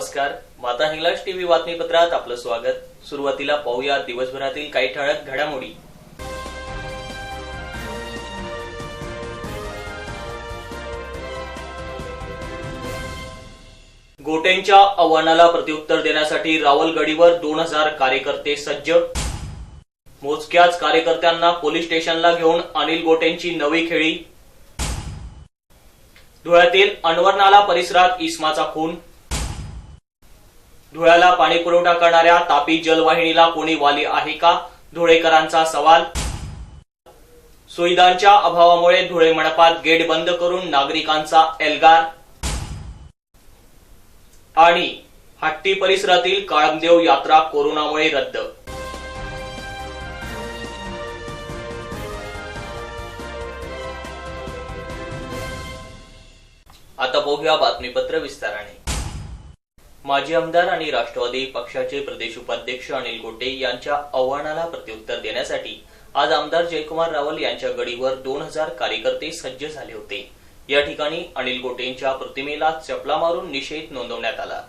नमस्कार. माता हिंगलाज टीव्ही बातमीपत्रात आपलं स्वागत. सुरुवातीला पाहूया दिवसभरातील काही ठळक घडामोडी. गोटेंच्या आव्हानाला प्रत्युत्तर देण्यासाठी रावलगडीवर दोन हजार कार्यकर्ते सज्ज. मोजक्याच कार्यकर्त्यांना पोलीस स्टेशनला घेऊन अनिल गोटेंची नवी खेळी. धुळ्यातील अनवरनाला परिसरात इस्माचा खून. धुळ्याला पाणी पुरवठा करणाऱ्या तापी जलवाहिनीला कोणी वाली आहे का? धुळेकरांचा सवाल. सुविधांच्या अभावामुळे धुळे मंडपात गेट बंद करून नागरिकांचा एल्गार. आणि हट्टी परिसरातील काळमदेव यात्रा कोरोनामुळे रद्द. आता बघूया बातमीपत्र विस्ताराने. माजी आमदार आणि राष्ट्रवादी पक्षाचे प्रदेश उपाध्यक्ष अनिल गोटे यांच्या आव्हानाला प्रत्युत्तर देण्यासाठी आज आमदार जयकुमार रावल यांच्या गडीवर दोन हजार कार्यकर्ते सज्ज झाले होते. या ठिकाणी अनिल गोटेंच्या प्रतिमेला चपला मारून निषेध नोंदवण्यात आला.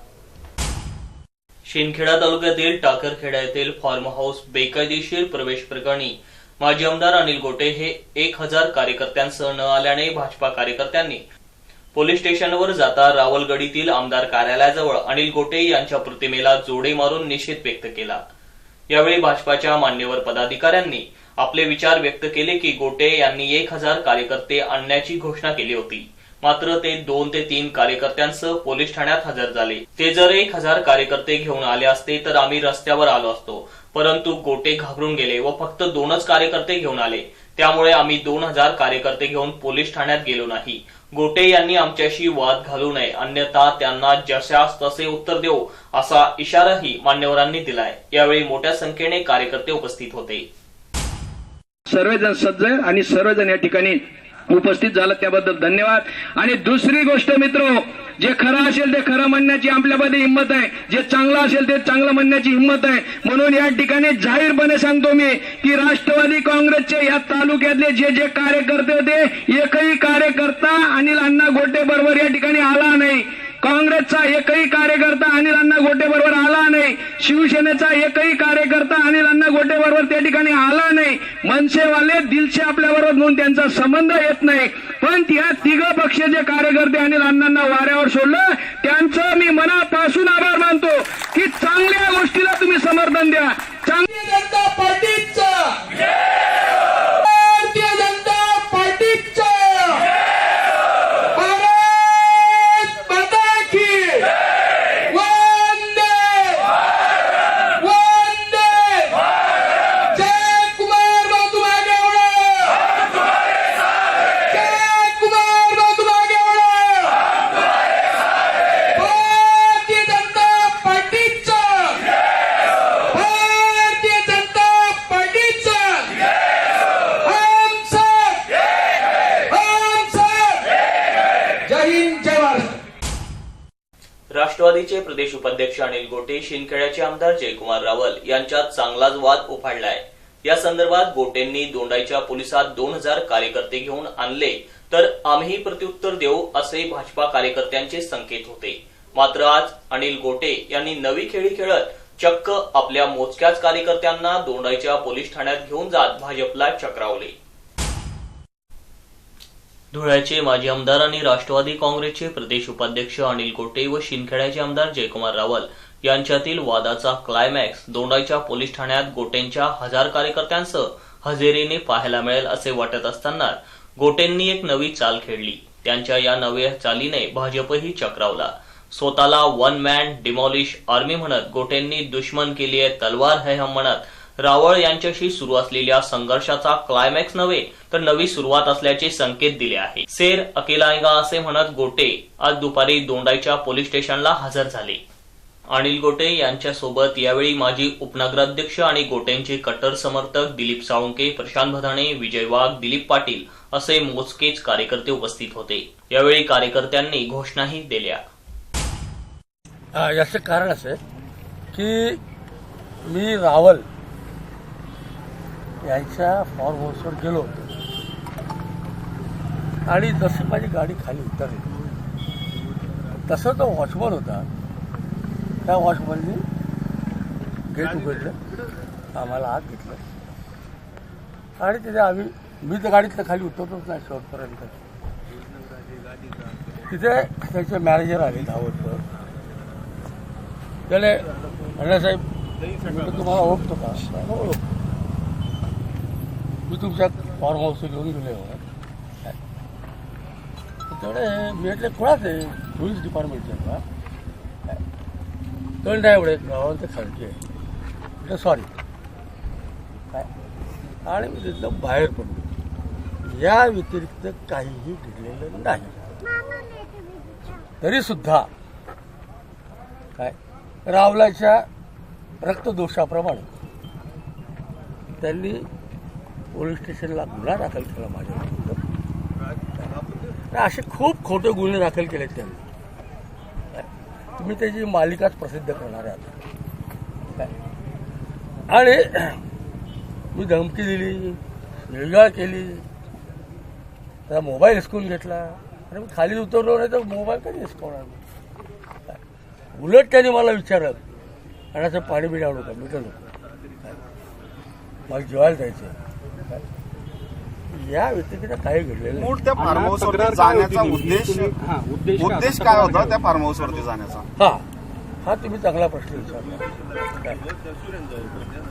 शिंदखेडा तालुक्यातील टाकरखेडा येथील फार्म हाऊस बेकायदेशीर प्रवेश प्रकरणी माजी आमदार अनिल गोटे हे एक हजार कार्यकर्त्यांसह न आल्याने भाजपा कार्यकर्त्यांनी पोलीस स्टेशनवर जाता रावलगडीतील आमदार कार्यालयाजवळ अनिल गोटे यांच्या प्रतिमेला जोडे मारून निषेध व्यक्त केला. यावेळी भाजपाच्या मान्यवर पदाधिकाऱ्यांनी आपले विचार व्यक्त केले की गोटे यांनी एक हजार कार्यकर्ते आणण्याची घोषणा केली होती. मात्र ते दोन ते तीन कार्यकर्त्यांसह पोलीस ठाण्यात हजर झाले. ते जर एक हजार कार्यकर्ते घेऊन आले असते तर आम्ही रस्त्यावर आलो असतो. परंतु गोटे घाबरून गेले व फक्त दोनच कार्यकर्ते घेऊन आले. त्यामुळे आम्ही दोन हजार कार्यकर्ते घेऊन पोलीस ठाण्यात गेलो नाही. गोटे यांनी आमच्याशी वाद घालू नये अन्यथा त्यांना जशास तसे उत्तर देऊ असा इशाराही मान्यवरांनी दिलाय. यावेळी मोठ्या संख्येने कार्यकर्ते उपस्थित होते. सर्वजण सज्ज आणि सर्वजण या ठिकाणी उपस्थित झालं त्याबद्दल धन्यवाद. आणि दुसरी गोष्ट मित्र जे खरं असेल ते खरं म्हणण्याची आपल्यामध्ये हिंमत आहे. जे चांगलं असेल ते चांगलं म्हणण्याची हिंमत आहे. म्हणून या ठिकाणी जाहीरपणे सांगतो मी की राष्ट्रवादी काँग्रेसचे या तालुक्यातले जे जे कार्यकर्ते होते एकही कार्यकर्ता अनिल अण्णा गोटे बरोबर या ठिकाणी आला नाही. काँग्रेसचा एकही कार्यकर्ता अनिल अण्णा गोटे बरोबर आला नाही. शिवसेनेचा एकही कार्यकर्ता अनिल अण्णा गोटे बरोबर त्या ठिकाणी आला नाही. मनसेवाले दिलशे आपल्याबरोबर म्हणून त्यांचा संबंध येत नाही. पण या तिघ पक्षाचे कार्यकर्ते अनिल अण्णांना वाऱ्यावर सोडलं. त्यांचं मी मनापासून आभार मानतो अध्यक्ष अनिल गोटे शिंदखेड्याचे आमदार जयकुमार रावल यांच्यात चांगलाच वाद उफाडलाय. या संदर्भात गोटेंनी दोंडाईच्या पोलिसात दोन हजार कार्यकर्ते घेऊन आणले तर आम्ही प्रत्युत्तर देऊ असे भाजपा कार्यकर्त्यांचे संकेत होते. मात्र आज अनिल गोटे यांनी नवी खेळी खेळत चक्क आपल्या मोजक्याच कार्यकर्त्यांना दोंडाईच्या पोलीस ठाण्यात घेऊन जात भाजपला चक्रावले. धुळ्याचे माजी आमदार आणि राष्ट्रवादी काँग्रेसचे प्रदेश उपाध्यक्ष अनिल गोटे व शिंदखेड्याचे आमदार जयकुमार रावल यांच्यातील वादाचा क्लायमॅक्स दोंडाईच्या पोलीस ठाण्यात गोटेंच्या हजार कार्यकर्त्यांसह हजेरीने पाहायला मिळेल असे वाटत असताना गोटेंनी एक नवी चाल खेळली. त्यांच्या या नव्या चालीने भाजपही चक्रावला. स्वतःला वन मॅन डिमॉलिश आर्मी म्हणत गोटेंनी दुश्मन केली आहे तलवार है हम म्हणत रावळ यांच्याशी सुरू असलेल्या संघर्षाचा क्लायमॅक्स नव्हे तर नवी सुरुवात असल्याचे संकेत दिले आहे. सेर अकेलायगा असे म्हणत गोटे आज दुपारी दोंडाईच्या पोलीस स्टेशनला हजर झाले. अनिल गोटे यांच्यासोबत यावेळी माजी उपनगराध्यक्ष आणि गोटेंचे कट्टर समर्थक दिलीप साळुंके प्रशांत भदाणे विजय वाघ दिलीप पाटील असे मोजकेच कार्यकर्ते उपस्थित होते. यावेळी कार्यकर्त्यांनी घोषणाही दिल्या. याचं कारण असं की मी रावल यांच्या फॉर्म हाऊसवर गेलो. होतो आणि जशी माझी गाडी खाली उतरली तसं तो वॉचमन होता. त्या वॉचमननी गेट उघडलं आम्हाला आत घेतलं. आणि तिथे आम्ही मी तर गाडीतलं खाली उतरतोच नाही शेवटपर्यंत. तिथे त्याचे मॅनेजर आले धावत त्याने अण्णासाहेब तुम्हाला ओळखतो का? ओळखतो. मी तुमच्या फॉर्म हाऊस घेऊन गेले हो। तेवढे मी म्हटले कोणाच आहे पोलीस डिपार्टमेंटचे का तर नाही एवढे गावात ते खालची आहे म्हटलं सॉरी काय आणि मी तिथलं बाहेर पडलो या व्यतिरिक्त काहीही घडलेलं नाही। तरी सुद्धा काय रावलाच्या रक्तदोषाप्रमाणे। त्यांनी पोलीस स्टेशनला गुन्हा दाखल केला माझ्या असे खूप खोटे गुन्हे दाखल केलेत त्यांनी? तुम्ही त्याची मालिकाच प्रसिद्ध करणार आहात? आणि मी धमकी दिली निळगाळ केली त्याचा मोबाईल हिसकून घेतला आणि मी खाली उतरलो नाही तर मोबाईल कधी हिसकवणार? उलट त्याने मला विचारलं आणि असं पाणी आणू का मिटलं काय? मला जेवायला जायचं? या व्यतिरिक्त काही घडलेलं नाही. मूळ त्या फार्म हाऊस वरती जाण्याचा उद्देश उद्देश काय होता? त्या फार्म हाऊस वरती जाण्याचा? हा हा तुम्ही चांगला प्रश्न विचारला?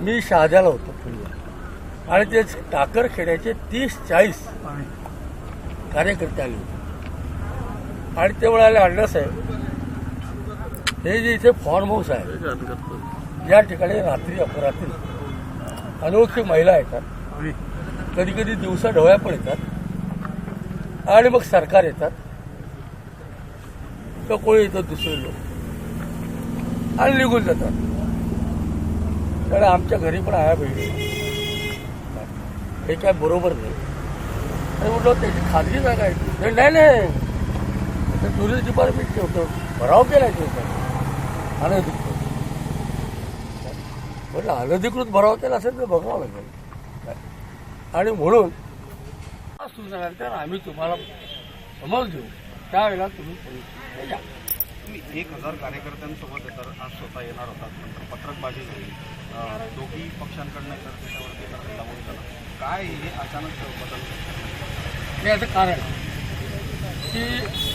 मी शहाद्याला होतो पुण्याला आणि ते टाकर खेड्याचे तीस चाळीस कार्यकर्ते आले होते. आणि ते म्हणाले अण्णासाहेब हे जे इथे फॉर्म हाऊस आहे या ठिकाणी रात्री अपरात्री अनोळखी महिला येतात. कधी कधी दिवसा ढवळ्या पण येतात. आणि मग सरकार येतात. तर कोणी येतात दुसरे लोक? आणि निघून जातात. कारण आमच्या घरी पण आया बहिणी. हे काय बरोबर नाही. आणि म्हटलं त्याची खाजगी जागा आहे. नाही नाही टुरिस्ट डिपार्टमेंटचे होतं. भराव केला ते होतं अनधिकृत. म्हटलं अनधिकृत भराव केला असेल तर बघावं लागेल. आणि म्हणून सुचल्यानंतर आम्ही तुम्हाला समज देऊ. त्यावेळेला तुम्ही या. तुम्ही एक हजार कार्यकर्त्यांसोबत तर आज स्वतः येणार होतात. नंतर पत्रकबाजी झाली. दोघी पक्षांकडनं तर त्याच्यावरती दबाव झाला काय हे अचानक बदल? हे याचं कारण की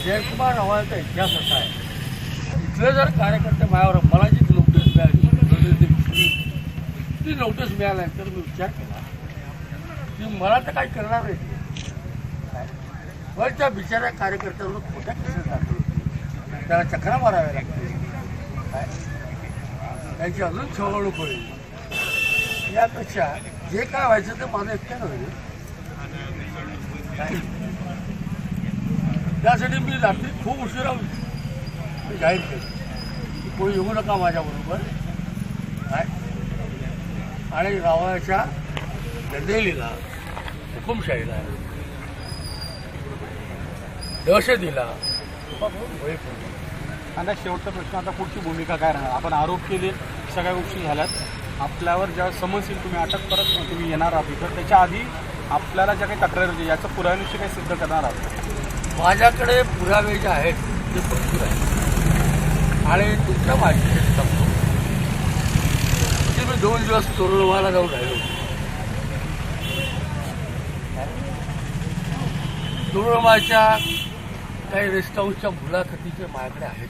जयकुमार रावळचा इतिहास असा आहे. इथले जर कार्यकर्ते माझ्यावर मला जी नोटीस मिळाली ती नोटीस मिळाल्यानंतर मी विचार ती मला तर काही करणार नाही. पण त्या बिचाऱ्या कार्यकर्त्यांवर खोट्या केसेस दाखल त्याला चक्रा माराव्या लागतील. काय? त्यांची अजून छवणूक होईल. यापेक्षा जे काय व्हायचं ते माझं एकट्यानं होईल त्यासाठी मी रात्री खूप उशिरा मी जाहीर केलं. कोणी येऊ नका माझ्याबरोबर. काय आणि रावळाच्या दंडेलीला हुकुमशाहीला दहशतीला. आता शेवटचा प्रश्न आता पुढची भूमिका काय राहणार? आपण आरोप केले सगळ्या गोष्टी झाल्यात. आपल्यावर ज्या समज येईल तुम्ही अटक करत तुम्ही येणार आहात इथं. त्याच्या आधी आपल्याला ज्या काही तक्रारी होती याच्या पुराव्यानिशी काही सिद्ध करणार आहात. माझ्याकडे पुरावे जे आहेत ते भरपूर आहेत. आणि तुमच्या माहिती सांगतो. मी दोन दिवस तोरणवाला जाऊन राहिलो तोरणमाच्या काही रेस्ट हाऊसच्या मुलाखतीचे माझ्याकडे आहेत.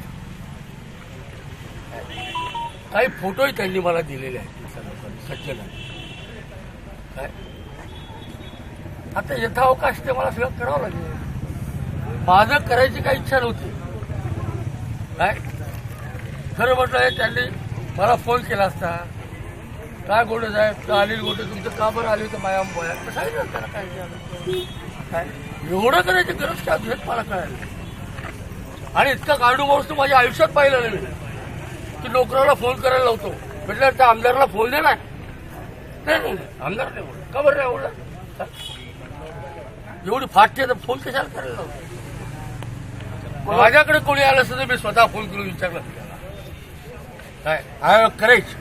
काही फोटोही त्यांनी मला दिलेले आहेत. सज्जनांनी. काय? आता यथावकाश ते मला सगळं करावं लागेल. माझं करायची काही इच्छा नव्हती. काय? खरं म्हटलं त्यांनी मला फोन केला असता. काय गोडे साहेब? का अनिल गोटे तुमचं का बरं आले होते? माया मोबाईल सांगितलं त्याला काय? काय? एवढं करायची गरज काय तुझ्यात मला कळायला आणि इतका तू माझ्या आयुष्यात पाहिलं नाही. की नोकराला फोन करायला लावतो. म्हटलं त्या आमदारला फोन दे ना. नाही आमदार नाही. का बरं नाही काय? एवढी फाटते तर फोन कशाला करायला लावतो? माझ्याकडे कोणी आलं असतं तर मी स्वतः फोन करून विचारलं. काय? I courage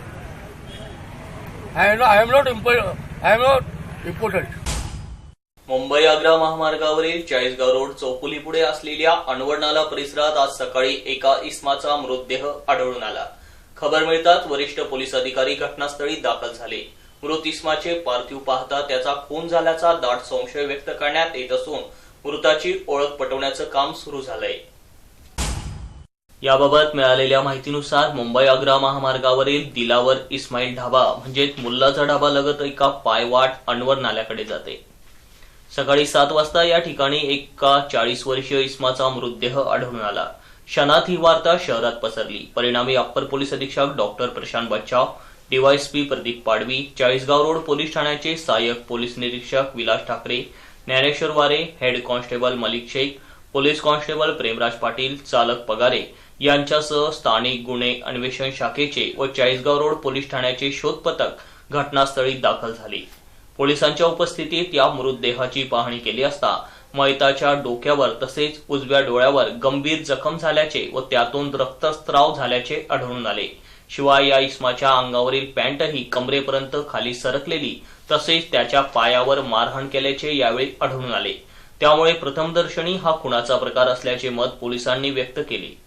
I am I am not इम्पॉ I am not important Mumbai Agra महामार्गावरील चाळीसगाव रोड चौफुली पुढे असलेल्या अनवडनाला परिसरात आज सकाळी एका इसमाचा मृतदेह आढळून आला. खबर मिळताच वरिष्ठ पोलीस अधिकारी घटनास्थळी दाखल झाले. मृत इस्माचे पार्थिव पाहता त्याचा खून झाल्याचा दाट संशय व्यक्त करण्यात येत असून मृताची ओळख पटवण्याचं काम सुरू झालंय. याबाबत मिळालेल्या माहितीनुसार मुंबई आग्रा महामार्गावरील दिलावर इस्माईल ढाबा म्हणजेच मुल्लाचा ढाबा लगत एका पायवाट अनवर नाल्याकडे जाते. सकाळी सात वाजता या ठिकाणी एका चाळीस वर्षीय इस्माचा मृतदेह आढळून आला. क्षणात ही वार्ता शहरात पसरली. परिणामी अप्पर पोलीस अधीक्षक doctor Prashant Bachchav DYSP Pradeep Padvi Chalisgaon road police ठाण्याचे सहाय्यक पोलीस निरीक्षक Vilas Thackeray Dnyaneshwar Ware head constable Malik Shaikh police constable Premraj Patil चालक पगारे यांच्यासह स्थानिक गुन्हे अन्वेषण शाखेचे व चाळीसगाव रोड पोलीस ठाण्याचे शोध पथक घटनास्थळी दाखल झाले. पोलिसांच्या उपस्थितीत या मृतदेहाची पाहणी केली असता मैताच्या डोक्यावर तसेच उजव्या डोळ्यावर गंभीर जखम झाल्याचे व त्यातून रक्तस्त्राव झाल्याचे आढळून आले. शिवाय या इस्माच्या अंगावरील पॅन्टही कमरेपर्यंत खाली सरकलेली तसेच त्याच्या पायावर मारहाण केल्याचे यावेळी आढळून आले. त्यामुळे प्रथमदर्शनी हा खुनाचा प्रकार असल्याचे मत पोलिसांनी व्यक्त केले.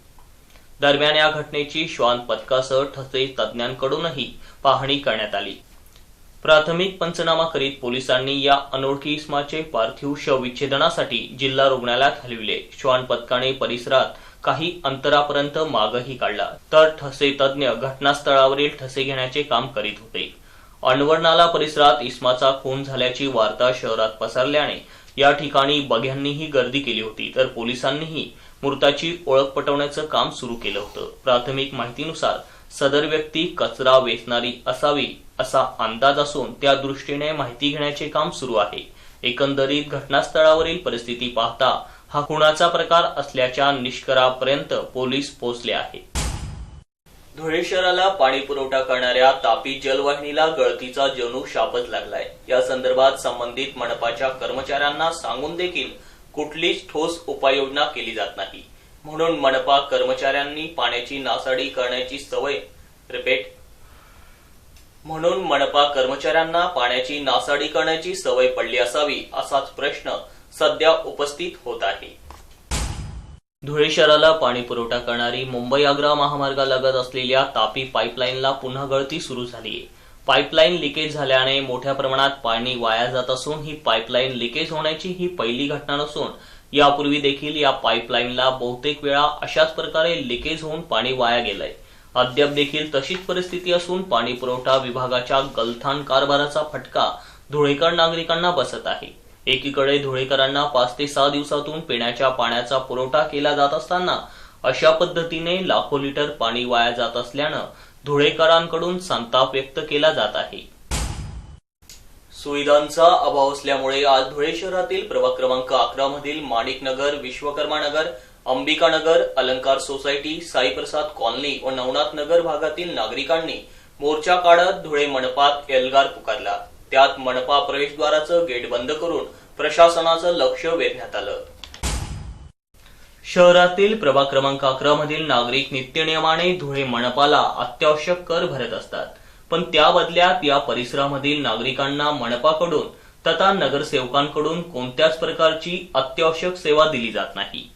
दरम्यान या घटनेची श्वान पथकासह ठसे तज्ज्ञांकडूनही पाहणी करण्यात आली. प्राथमिक पंचनामा करीत पोलिसांनी या अनोळखी इसमाचे पार्थिव शवविच्छेदनासाठी जिल्हा रुग्णालयात हलविले. श्वान पथकाने परिसरात काही अंतरापर्यंत मागही काढला. तर ठसे तज्ज्ञ घटनास्थळावरील ठसे घेण्याचे काम करीत होते. अणवर्णाला परिसरात इस्माचा खून झाल्याची वार्ता शहरात पसरल्याने या ठिकाणी बघ्यांनीही गर्दी केली होती. तर पोलिसांनीही मृताची ओळख पटवण्याचं काम सुरू केलं होतं. प्राथमिक माहितीनुसार सदर व्यक्ती कचरा वेचणारी असावी असा अंदाज असून त्या दृष्टीने माहिती घेण्याचे काम सुरू आहे. एकंदरीत घटनास्थळावरील परिस्थिती पाहता हा खुणाचा प्रकार असल्याच्या निष्करापर्यंत पोलीस पोहोचले आहे. धुळे शहराला पाणी पुरवठा करणाऱ्या तापी जलवाहिनीला गळतीचा जणू शापच लागलाय. या संदर्भात संबंधित मनपाच्या कर्मचाऱ्यांना सांगून देखील कुठलीच ठोस उपाययोजना केली जात नाही. म्हणून मनपा कर्मचाऱ्यांनी पाण्याची नासाडी करण्याची सवय. रिपीट. म्हणून मनपा कर्मचाऱ्यांना पाण्याची नासाडी करण्याची सवय पडली असावी असाच प्रश्न सध्या उपस्थित होत आहे. धुळे शहराला पाणी पुरवठा करणारी मुंबई आग्रा महामार्गालगत असलेल्या तापी पाईपलाईनला पुन्हा गळती सुरू झाली आहे. पाईपलाईन लिकेज झाल्याने मोठ्या प्रमाणात पाणी वाया जात असून ही पाईपलाईन लिकेज होण्याची ही पहिली घटना नसून यापूर्वी देखील या पाईपलाईनला बहुतेक वेळा अशाच प्रकारे लिकेज होऊन पाणी वाया गेलंय. अद्याप देखील तशीच परिस्थिती असून पाणी पुरवठा विभागाच्या गलथान कारभाराचा फटका धुळेकर नागरिकांना बसत आहे. एकीकडे धुळेकरांना पाच ते सहा दिवसातून पिण्याच्या पाण्याचा पुरवठा केला जात असताना अशा पद्धतीने लाखो लिटर पाणी वाया जात असल्यानं धुळेकरांकडून संताप व्यक्त केला जात आहे. सुविधांचा अभाव असल्यामुळे आज धुळे शहरातील प्रभाग क्रमांक अकरा मधील माणिकनगर विश्वकर्मा नगर अंबिका नगर अलंकार सोसायटी साईप्रसाद कॉलनी व नवनाथ नगर भागातील नागरिकांनी मोर्चा काढत धुळे मनपात एल्गार पुकारला. त्यात मनपा प्रवेशद्वाराचं गेट बंद करून प्रशासनाचं लक्ष वेधण्यात आलं. शहरातील प्रभाग क्रमांक अकरा मधील नागरिक नित्यनियमाने धुळे मनपाला अत्यावश्यक कर भरत असतात. पण त्या बदल्यात या परिसरामधील नागरिकांना मनपाकडून तथा नगरसेवकांकडून कोणत्याच प्रकारची अत्यावश्यक सेवा दिली जात नाही.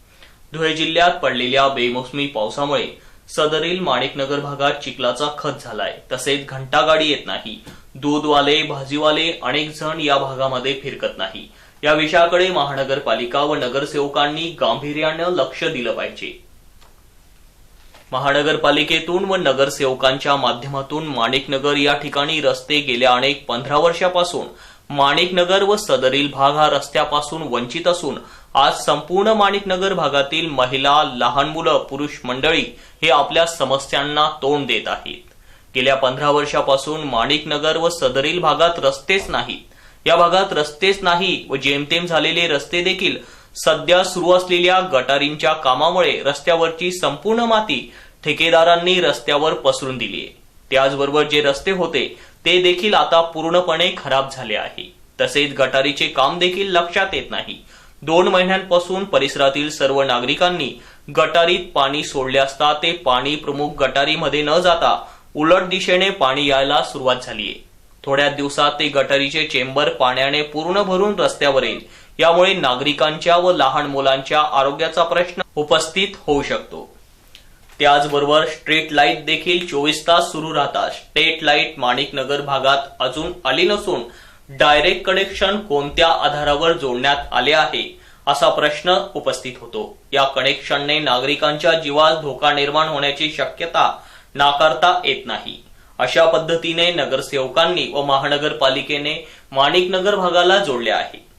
धुळे जिल्ह्यात पडलेल्या बेमोसमी पावसामुळे सदरील माणिकनगर भागात चिखलाचा खत झालाय. तसेच घंटागाडी येत नाही. दूधवाले भाजीवाले अनेक जण या भागामध्ये फिरकत नाही. या विषयाकडे महानगरपालिका व नगरसेवकांनी गांभीर्यानं लक्ष दिलं पाहिजे. महानगरपालिकेतून व नगरसेवकांच्या माध्यमातून माणिकनगर या ठिकाणी रस्ते गेल्या अनेक पंधरा वर्षापासून माणिकनगर व सदरील भाग हा रस्त्यापासून वंचित असून आज संपूर्ण माणिकनगर भागातील महिला लहान मुलं पुरुष मंडळी हे आपल्या समस्यांना तोंड देत आहेत. गेल्या पंधरा वर्षापासून माणिकनगर व सदरील भागात रस्तेच नाहीत. या भागात रस्तेच नाही व जेमतेम झालेले रस्ते देखील सध्या सुरू असलेल्या गटारींच्या कामामुळे रस्त्यावरची संपूर्ण माती ठेकेदारांनी रस्त्यावर पसरून दिली आहे. त्याचबरोबर जे रस्ते होते ते देखील आता पूर्णपणे खराब झाले आहे. तसेच गटारीचे काम देखील लक्षात येत नाही. दोन महिन्यांपासून परिसरातील सर्व नागरिकांनी गटारीत पाणी सोडले असता ते पाणी प्रमुख गटारीमध्ये न जाता उलट दिशेने पाणी यायला सुरुवात झाली आहे. थोड्या दिवसात ते गटारीचे चेंबर पाण्याने पूर्ण भरून रस्त्यावर येईल यामुळे नागरिकांच्या व लहान मुलांच्या आरोग्याचा प्रश्न उपस्थित होऊ शकतो. त्याचबरोबर स्ट्रीट लाइट देखील चोवीस तास सुरू राहतात. स्ट्रीट लाइट माणिकनगर भागात अजून आली नसून डायरेक्ट कनेक्शन कोणत्या आधारावर जोडण्यात आले आहे असा प्रश्न उपस्थित होतो. या कनेक्शनने नागरिकांच्या जीवास धोका निर्माण होण्याची शक्यता नाकारता येत नाही. अशा पद्धतीने नगरसेवकांनी व महानगरपालिकेने माणिकनगर भागाला जोडले आहे.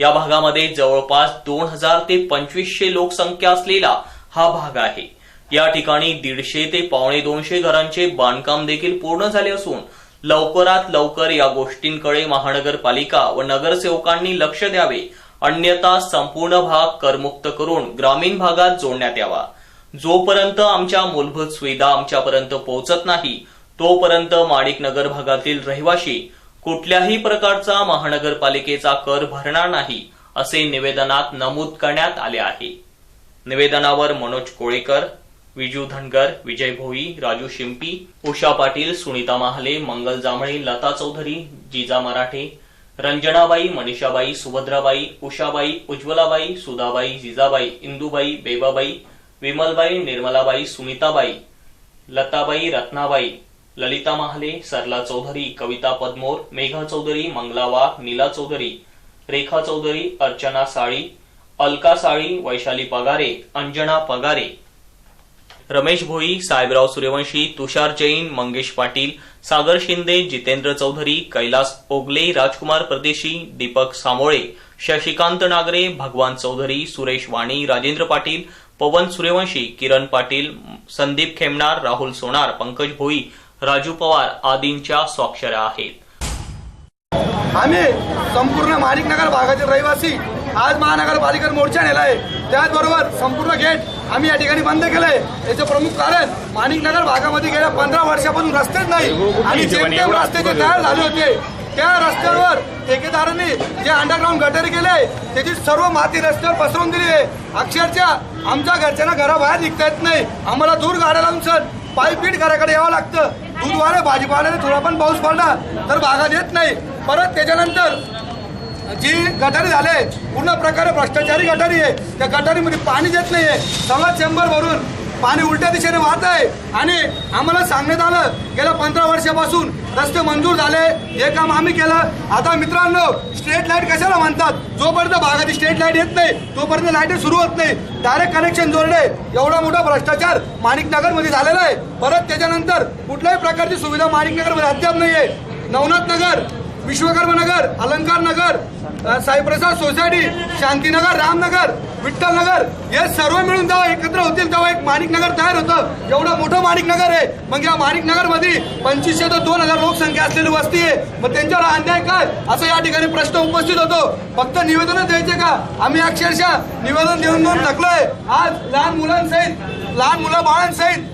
या भागामध्ये जवळपास दोन हजार ते पंचवीसशे लोकसंख्या असलेला हा भाग आहे. या ठिकाणी दीडशे ते पावणे दोनशे घरांचे बांधकाम देखील पूर्ण झाले असून लवकरात लवकर या गोष्टींकडे महानगरपालिका व नगरसेवकांनी लक्ष द्यावे. अन्यथा संपूर्ण भाग करमुक्त करून ग्रामीण भागात जोडण्यात यावा. जोपर्यंत आमच्या मूलभूत सुविधा आमच्यापर्यंत पोहोचत नाही तोपर्यंत माणिकनगर भागातील रहिवासी कुठल्याही प्रकारचा महानगरपालिकेचा कर भरणार नाही असे निवेदनात नमूद करण्यात आले आहे. निवेदनावर मनोज कोळेकर विजू धनगर विजय भोई राजू शिंपी उषा पाटील सुनीता महाले मंगल जांभळे लता चौधरी जिजा मराठे रंजनाबाई मनीषाबाई सुभद्राबाई उषाबाई उज्ज्वलाबाई सुधाबाई जिजाबाई इंदुबाई बेबाबाई विमलबाई निर्मलाबाई सुनीताबाई लताबाई रत्नाबाई ललिता महाले सरला चौधरी कविता पदमोर मेघा चौधरी मंगला वाघ नीला चौधरी रेखा चौधरी अर्चना साळी अलका साळी वैशाली पगारे अंजना पगारे. रमेश भोई साहेबराव सूर्यवंशी तुषार जैन मंगेश पाटील सागर शिंदे जितेंद्र चौधरी कैलास ओगले राजकुमार परदेशी दीपक सामोळे शशिकांत नागरे भगवान चौधरी सुरेश वाणी राजेंद्र पाटील पवन सूर्यवंशी किरण पाटील संदीप खेमणार राहुल सोनार पंकज भोई राजू पवार आदींच्या स्वाक्षऱ्या आहेत. आम्ही संपूर्ण माणिकनगर भागातील रहिवासी आज महानगरपालिकेवर मोर्चा नेला आहे त्याचबरोबर संपूर्ण गेट आम्ही या ठिकाणी बंद केलंय. याचं प्रमुख कारण माणिकनगर भागामध्ये गेल्या पंधरा वर्षापासून रस्तेच नाही. आणि जेमतेम रस्ते जे तयार झाले होते त्या रस्त्यावर ठेकेदारांनी जे अंडरग्राऊंड गटारी केले त्याची सर्व माती रस्त्यावर पसरवून दिली आहे. अक्षरशः आमच्या घरच्यांना घराबाहेर निघता येत नाही. आम्हाला दूर गाड्या लावून सर पायपीट घराकडे यावं लागतं. दूधवाले भाजीपाल्याने थोडा पण पाऊस पडला तर बागा येत नाही. परत त्याच्यानंतर जी गटारी झाले पूर्ण प्रकारे भ्रष्टाचारी गटारी आहे. त्या गटारीमध्ये पाणी देत नाही आहे सव्वा चेंबर भरून पाणी उलट्या दिशेने वाहत आहे. आणि आम्हाला सांगण्यात आलं गेल्या पंधरा वर्षापासून रस्ते मंजूर झाले हे काम आम्ही केलं. आता मित्रांनो स्ट्रीट लाइट कशाला म्हणतात? जोपर्यंत भागात स्ट्रीट लाइट येत नाही तोपर्यंत लाइट सुरू होत नाही. डायरेक्ट कनेक्शन जोडले एवढा मोठा भ्रष्टाचार माणिकनगरमध्ये झालेला आहे. परत त्याच्यानंतर कुठल्याही प्रकारची सुविधा माणिकनगरमध्ये अद्याप नाहीये. नवनाथ नगर विश्वकर्मा नगर अलंकार नगर साईप्रसाद सोसायटी शांतीनगर रामनगर विठ्ठल नगर हे सर्व मिळून जेव्हा एकत्र होतील तेव्हा एक माणिक नगर तयार होतं. एवढं मोठं माणिक नगर आहे. मग या माणिक नगरमध्ये पंचवीसशे ते दोन हजार लोकसंख्या असलेली वस्ती आहे. मग त्यांच्यावर अन्याय काय? असं या ठिकाणी प्रश्न उपस्थित होतो. फक्त निवेदन द्यायचे का? आम्ही अक्षरशः निवेदन देऊन देऊन टाकलोय आज लहान मुलांसहित लहान मुलं बाळांसहित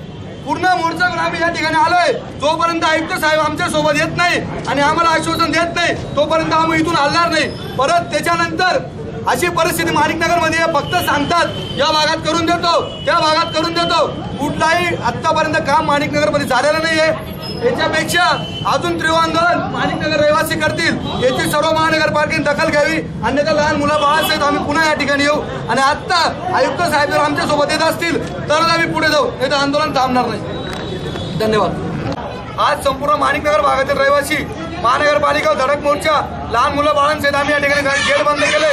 पूर्ण मोर्चा करून आम्ही या ठिकाणी आलोय. जोपर्यंत आयुक्त साहेब आमच्यासोबत येत नाही आणि आम्हाला आश्वासन देत नाही तोपर्यंत आम्ही इथून हलणार नाही. परत त्याच्यानंतर अशी परिस्थिती माणिकनगरमध्ये फक्त सांगतात या भागात करून देतो त्या भागात करून देतो. कुठलाही आतापर्यंत काम माणिकनगरमध्ये झालेलं नाहीये. याच्यापेक्षा अजून त्रिवांगण माणिकनगर रहिवासी करतील. याची सर्व महानगरपालिकेने दखल घ्यावी. अन्यथा लहान मुलं बाळासहित आम्ही पुन्हा या ठिकाणी येऊ. आणि आत्ता आयुक्त साहेब जर आमच्यासोबत येत असतील तरच आम्ही पुढे जाऊ. नाही तर आंदोलन थांबणार नाही. धन्यवाद. आज संपूर्ण माणिकनगर भागातील रहिवासी महानगरपालिका धडक मोर्चा लहान मुलं बाळांसहित आम्ही या ठिकाणी गेट बंद केले.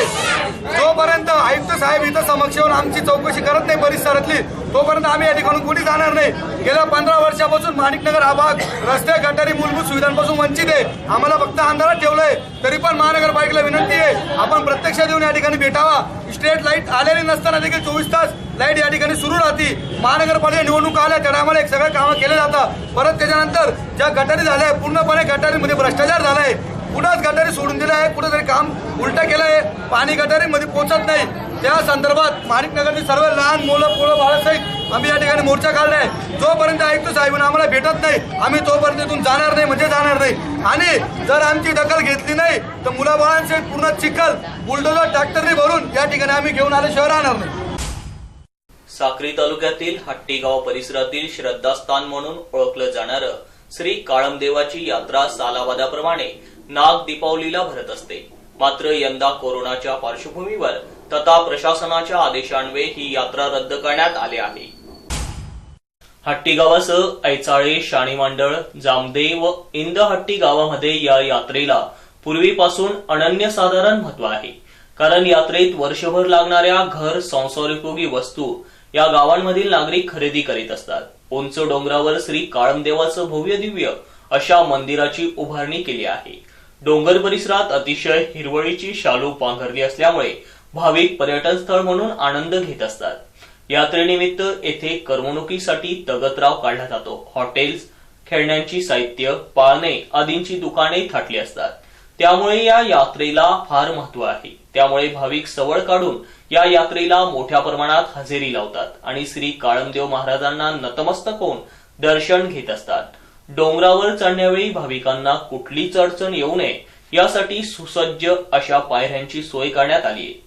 जोपर्यंत आयुक्त साहेब इथं समक्ष येऊन आमची चौकशी करत नाही परिसरातली तोपर्यंत आम्ही या ठिकाणी कुठे जाणार नाही. गेल्या पंधरा वर्षापासून माणिकनगर हा भाग रस्ते गटारी मूलभूत सुविधांपासून वंचित आहे. आम्हाला फक्त अंधारात ठेवलंय. तरी पण महानगरपालिकेला विनंती आहे आपण प्रत्यक्ष देऊन या ठिकाणी भेटावा. स्ट्रेट लाइट आलेली नसताना देखील चोवीस तास लाइट या ठिकाणी सुरू राहते. महानगरपालिका निवडणूक आल्या त्या टायमाला एक सगळं कामं केले जातात. परत त्याच्यानंतर ज्या गटारी झाल्या पूर्णपणे गटारीमध्ये भ्रष्टाचार झालाय. कुठंच गटारी सोडून दिलं आहे कुठंतरी काम उलटं केलं आहे पाणी गटारीमध्ये पोहोचत नाही. त्या संदर्भात माणिकनगरची सर्व लहान मुलं पोळं बाळासहित आम्ही या ठिकाणी मोर्चा काढलाय. जोपर्यंत आयुक्त साहेब आम्हाला भेटत नाही आम्ही तोपर्यंत इथून जाणार नाही म्हणजे जाणार नाही. आणि जर आमची दखल घेतली नाही तर मुलाबाळांसहित पूर्ण चिखल बुलडोजर ट्रॅक्टरने भरून या ठिकाणी आम्ही घेऊन आल्याशिवाय राहणार नाही. साक्री तालुक्यातील हट्टीगाव परिसरातील श्रद्धास्थान म्हणून ओळखलं जाणारं श्री काळमदेवाची यात्रा सालावादाप्रमाणे नाग दीपावलीला भरत असते. मात्र यंदा कोरोनाच्या पार्श्वभूमीवर तथा प्रशासनाच्या आदेशान्वये ही यात्रा रद्द करण्यात आली आहे. हट्टी गावासह ऐचाळे शाणी मांडळ जामदे व इंद हट्टी गावामध्ये या यात्रेला पूर्वीपासून अनन्यसाधारण महत्त्व आहे. कारण यात्रेत वर्षभर लागणाऱ्या घर संसारोपयोगी वस्तू या गावांमधील नागरिक खरेदी करीत असतात. उंच डोंगरावर श्री काळमदेवाचं भव्य दिव्य अशा मंदिराची उभारणी केली आहे. डोंगर परिसरात अतिशय हिरवळीची शालू पांघरली असल्यामुळे भाविक पर्यटन स्थळ म्हणून आनंद घेत असतात. यात्रेनिमित्त येथे करमणुकीसाठी तगतराव काढला जातो. हॉटेल्स खेळण्यांची साहित्य पाळणे आदींची दुकाने थाटली असतात. त्यामुळे या यात्रेला फार महत्त्व आहे. त्यामुळे भाविक सवळ काढून या यात्रेला मोठ्या प्रमाणात हजेरी लावतात आणि श्री काळमदेव महाराजांना नतमस्तक होऊन दर्शन घेत असतात. डोंगरावर चढण्यावेळी भाविकांना कुठलीच अडचण येऊ नये यासाठी सुसज्ज अशा पायऱ्यांची सोय करण्यात आली आहे.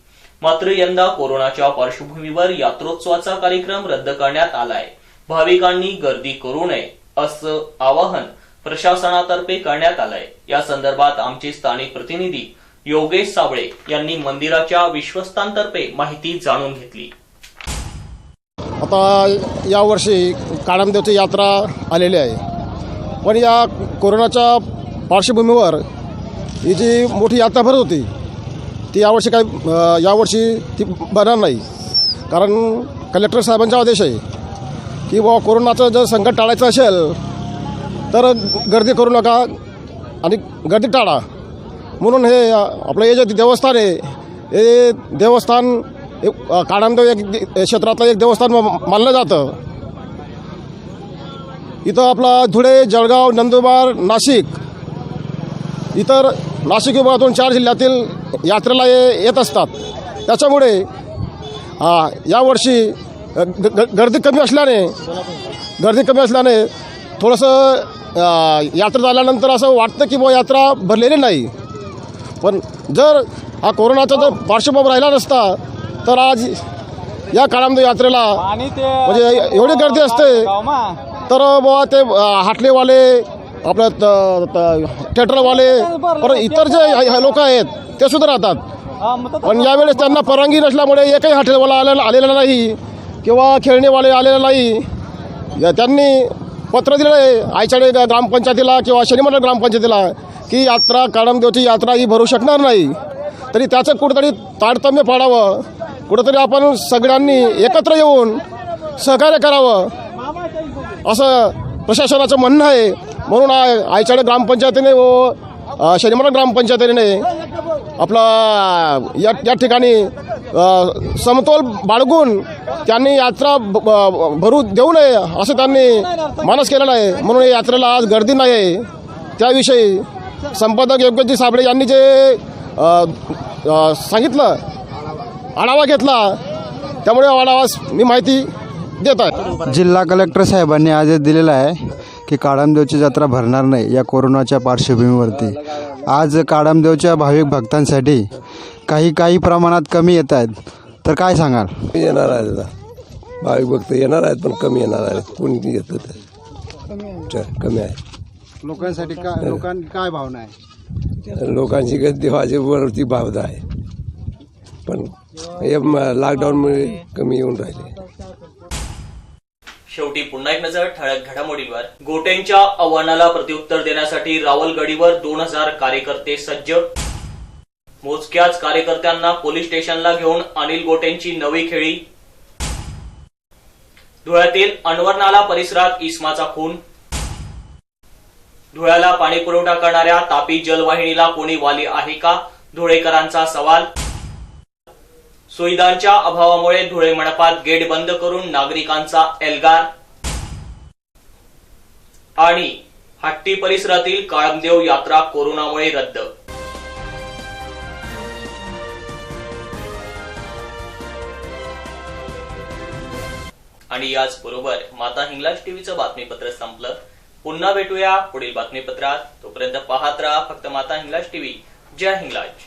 मात्र यंदा कोरोनाच्या पार्श्वभूमीवर यात्रोत्सवाचा कार्यक्रम रद्द करण्यात आलाय. भाविकांनी गर्दी करू नये असं आवाहन प्रशासनातर्फे करण्यात आलंय. या संदर्भात आमचे स्थानिक प्रतिनिधी योगेश साबळे यांनी मंदिराच्या विश्वस्तांतर्फे माहिती जाणून घेतली. आता यावर्षी काळामदेवची यात्रा आलेली आहे. पण या कोरोनाच्या पार्श्वभूमीवर ही जी मोठी यात्रा भरत होती ती यावर्षी काही यावर्षी ती बनणार नाही. कारण कलेक्टर साहेबांचा आदेश आहे की बुवा कोरोनाचं जर संकट टाळायचं असेल तर गर्दी करू नका आणि गर्दी टाळा. म्हणून हे आपलं हे जे देवस्थान आहे हे देवस्थान एक एक क्षेत्रातलं एक देवस्थान म- मानलं जातं. इथं आपला धुळे जळगाव नंदुरबार नाशिक इतर नाशिक विभागातून चार जिल्ह्यातील यात्रेला ये येत असतात. त्याच्यामुळे यावर्षी ग- गर्दी कमी असल्याने गर्दी कमी असल्याने थोडंसं यात्रा झाल्यानंतर असं वाटतं की बुवा यात्रा भरलेली नाही. पण जर हा कोरोनाचा जर पार्श्वभूमी राहिला नसता तर आज या काळामध्ये यात्रेला म्हणजे एवढी गर्दी असते तर बुवा ते हाटलेवाले आपलं त- त- थिएटरवाले परत इतर जे लोक आहेत ते सुद्धा राहतात. पण यावेळेस त्यांना परवानगी नसल्यामुळे एकही हॉटेलवाला आलेला आलेला नाही किंवा खेळणेवाले आलेला नाही. या- त्यांनी पत्र दिलं आहे आयच्याडे ग्रामपंचायतीला किंवा शनिमंडळ ग्रामपंचायतीला की यात्रा काळमदेवची यात्रा ही भरू शकणार नाही. तरी त्याचं कुठंतरी तारतम्य पाडावं कुठंतरी आपण सगळ्यांनी एकत्र येऊन सहकार्य करावं. असं प्रशासनाचं म्हणणं आहे. म्हणून आय आयच्याडे ग्रामपंचायतीने व अ, ग्रामपंचायतीने आपला या या ठिकाणी समतोल बाळगून त्यांनी यात्रा भरू देऊ नये असं त्यांनी मानस केलेला आहे. म्हणून या यात्रेला आज गर्दी नाही आहे. त्याविषयी संपादक योग्यजी साबळे यांनी जे सांगितलं आढावा घेतला त्यामुळे आढावा मी माहिती देत आहे. जिल्हा कलेक्टर साहेबांनी आदेश दिलेला आहे. की काळामदेवची जत्रा भरणार नाही या कोरोनाच्या पार्श्वभूमीवरती. आज काळामदेवच्या भाविक भक्तांसाठी काही काही प्रमाणात कमी येत आहेत. तर काय सांगाल? येणार आहेत आता भाविक भक्त येणार आहेत पण कमी येणार आहेत. कोणी येतं ते चल, कमी आहे. लोकांसाठी काय लोकांनी काय भावना आहे? लोकांची गर्दी वाजेवरती भावना आहे. पण हे लॉकडाऊनमुळे कमी येऊन राहिले. शेवटी पुन्हा एक नजर ठळक घडामोडीवर. गोटेंच्या आव्हानाला प्रत्युत्तर देण्यासाठी रावलगडीवर दोन हजार कार्यकर्ते सज्ज. मोजक्याच कार्यकर्त्यांना पोलीस स्टेशनला घेऊन अनिल गोटेंची नवी खेळी. धुळ्यातील अनवरनाला परिसरात इस्माचा खून. धुळ्याला पाणी पुरवठा करणाऱ्या तापी जलवाहिनीला कोणी वाली आहे का? धुळेकरांचा सवाल. सुविधांच्या अभावामुळे धुळे मंडपात गेट बंद करून नागरिकांचा एल्गार. आणि हट्टी परिसरातील काळमदेव यात्रा कोरोनामुळे रद्द. आणि याच बरोबर माता हिंगलाज टीव्हीचं बातमीपत्र संपलं. पुन्हा भेटूया पुढील बातमीपत्रात. तोपर्यंत पाहत राहा फक्त माता हिंगलाज टीव्ही. जय हिंगलाज.